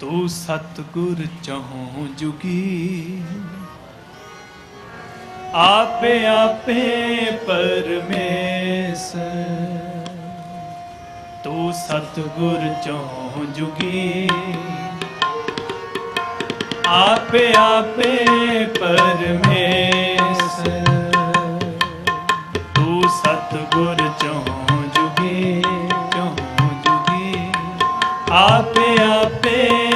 ਤੂੰ ਸਤਗੁਰ ਚਾਹੋ ਜੁਗੀ। ਆਪੇ ਆਪੇ ਪਰਮੇਸ ਤੂੰ ਸਤਗੁਰ ਚਾਹੋ ਜੁਗੀ। ਆਪੇ ਆਪੇ ਪਰਮੇਸ ਤੂੰ ਸਤਗੁਰ ਚੋਂ ਜੁਗੀ ਚੋਂ ਜੁਗੀ। ਆਪੇ ਆਪੇ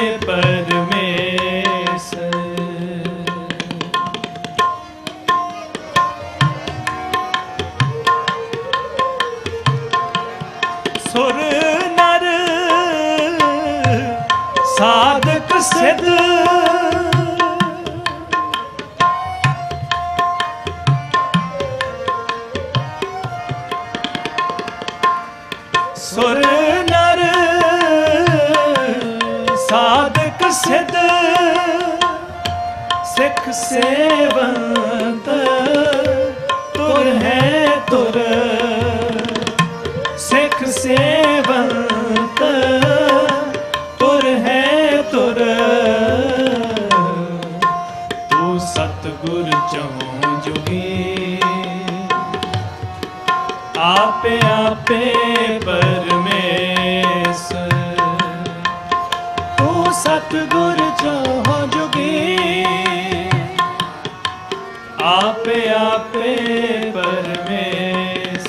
ਸਿੱਖ ਸੇਵੰਤ ਤੁਰ ਹੈ ਤੁਰ। ਸਿੱਖ ਸੇਵੰਤ ਤੁਰ ਹੈ ਤੁਰ। ਤੂੰ ਸਤਗੁਰ ਚੋਂ ਜੁਗੀ। ਆਪੇ ਆਪੇ ਪਰਮੇਸ। ਤੂੰ ਸਤਗੁਰ ਚੋਂ ਜੁਗੀ। ਆਪੇ ਆਪੇ ਪਰਮੇਸ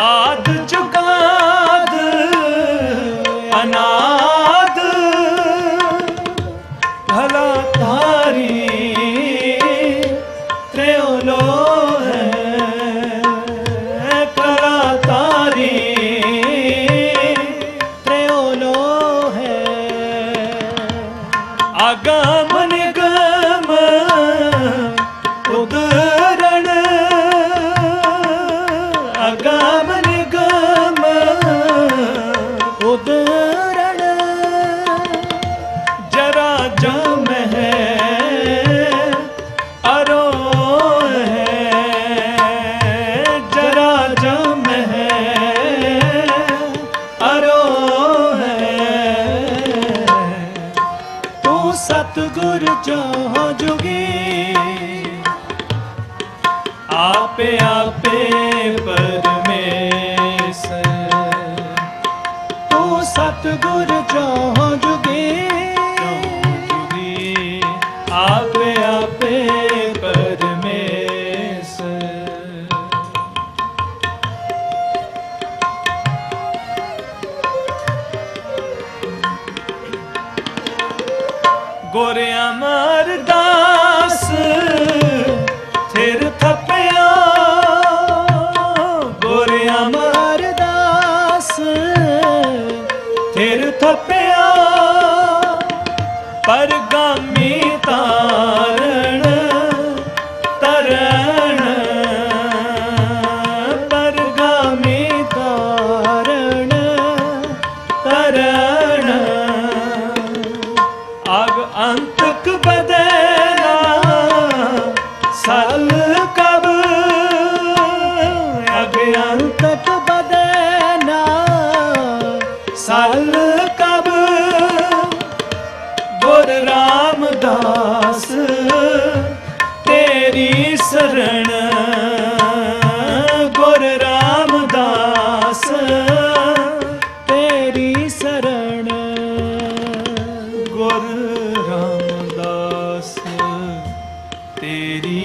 ਆਦ ਚੁਕਾ ਸਤਗੁਰ ਚਾਹ ਜੁਗੀ। ਆਪੇ ਆਪੇ ਪਰਮੇਸ ਤੂੰ ਸਤਗੁਰ ਚਾਹ ਜੁਗੀ। ਜੁਗੀ। ਆਪੇ ਆਪੇ ਗੋਰੇ ਅਮਰਦਾਸ ਥਿਰ ਥੱਪਿਆ। ਗੋਰੇ ਅਮਰਦਾਸ ਥਿਰ ਥਪਿਆ। ਪਰਗਾਮੀ ਤਾਰਣ ਅੰਤਕ ਬਦਨਾ ਗੁਰ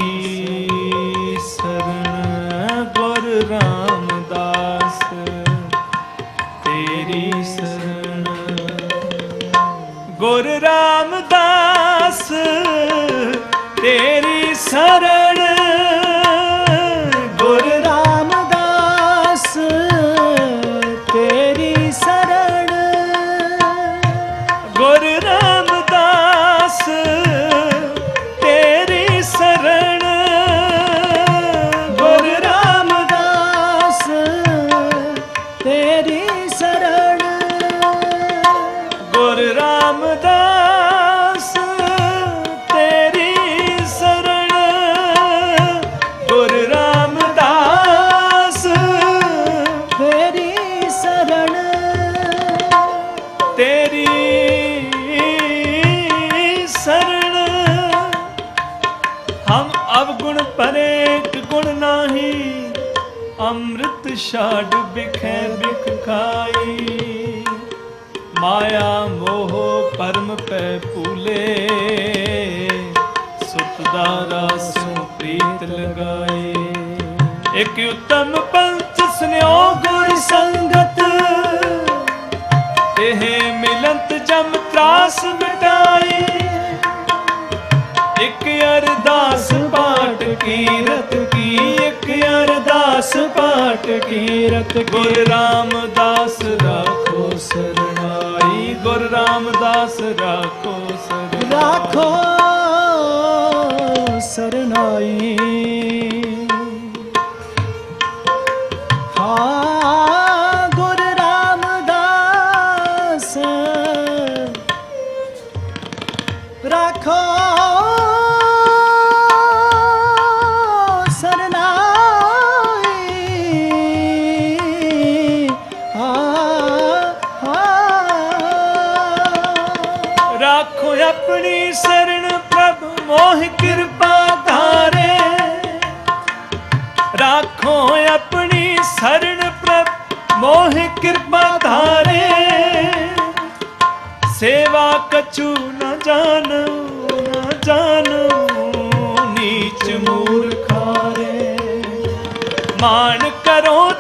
ਅੰਮ੍ਰਿਤ ਛਾੜ ਬਿਖੈ ਬਿਖ ਖਾਈ। ਮਾਇਆ ਮੋਹ ਪਰਮ ਪੈ ਭੂਲੇ। ਸੁਤ ਦਾ ਰਸੋਂ ਪ੍ਰੀਤ ਲਗਾਏ। ਇਕ ਉਤਮ ਪੰਚ ਸੁਨਿਓ ਗੁਰ ਸੰਗਤ। ਇਹ ਮਿਲੰਤ ਜਮ ਤਰਾਸ ਪਾਠ ਕੀਰਤ ਗੁਰ ਰਾਮਦਾਸ ਰਾਖੋ ਸਰਣਾਈ। ਗੁਰ ਰਾਮਦਾਸ ਰਾਖੋ ਸਰਣਾਈ। ਰਾਖੋ ਸਰਨਾਈ ਆਪਣੀ ਸਰਣ ਪ੍ਰਭ, ਮੋਹ ਕਿਰਪਾ ਧਾਰੇ। ਰਾਖੋ ਆਪਣੀ ਸਰਣ ਪ੍ਰਭ, ਮੋਹ ਕਿਰਪਾ ਧਾਰੇ। ਸੇਵਾ ਕਛੂ ਨਾ ਜਾਣੋ, ਨ ਜਾਣੋ, ਨੀਚ ਮੂਰਖਾਰੇ ਮਾਣ ਕਰੋ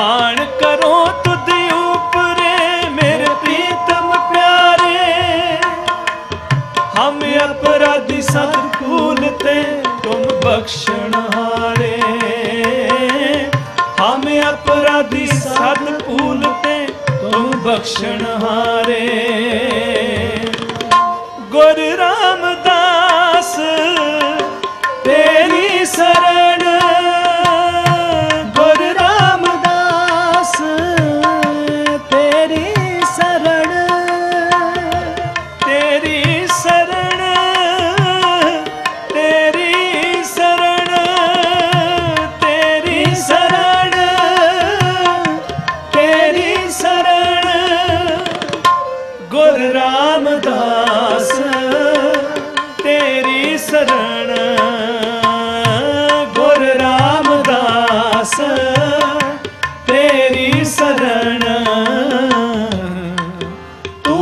ਮਾਣ ਕਰੋ ਤੁਧ ਉਪਰੇ, ਮੇਰੇ ਪ੍ਰੀਤਮ ਪਿਆਰੇ। ਹਮ ਅਪਰਾਧੀ ਸਦ ਭੂਲਤੇ ਤੁਮ ਬਖਸ਼ਣ ਹਾਰੇ। ਹਮ ਅਪਰਾਧੀ ਸਦ ਭੂਲਤੇ ਤੁਮ ਬਖਸ਼ਣ ਹਾਰੇ।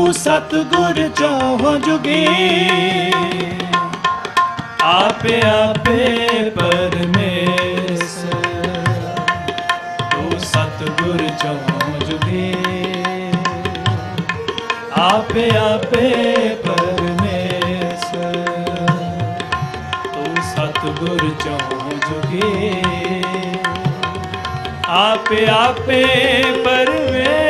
ਤੂੰ ਸਤਗੁਰ ਚੋਹ ਜੁਗੀ। ਆਪੇ ਆਪੇ ਪਰਮੇਸ ਤੂੰ ਸਤਗੁਰ ਚੋਂ ਜੁਗੇ। ਆਪੇ ਆਪੇ ਪਰਮੇਸ ਤੂੰ ਸਤਗੁਰ ਚੋਂ ਜੁਗੇ। ਆਪੇ ਆਪੇ ਪਰਮੇਸ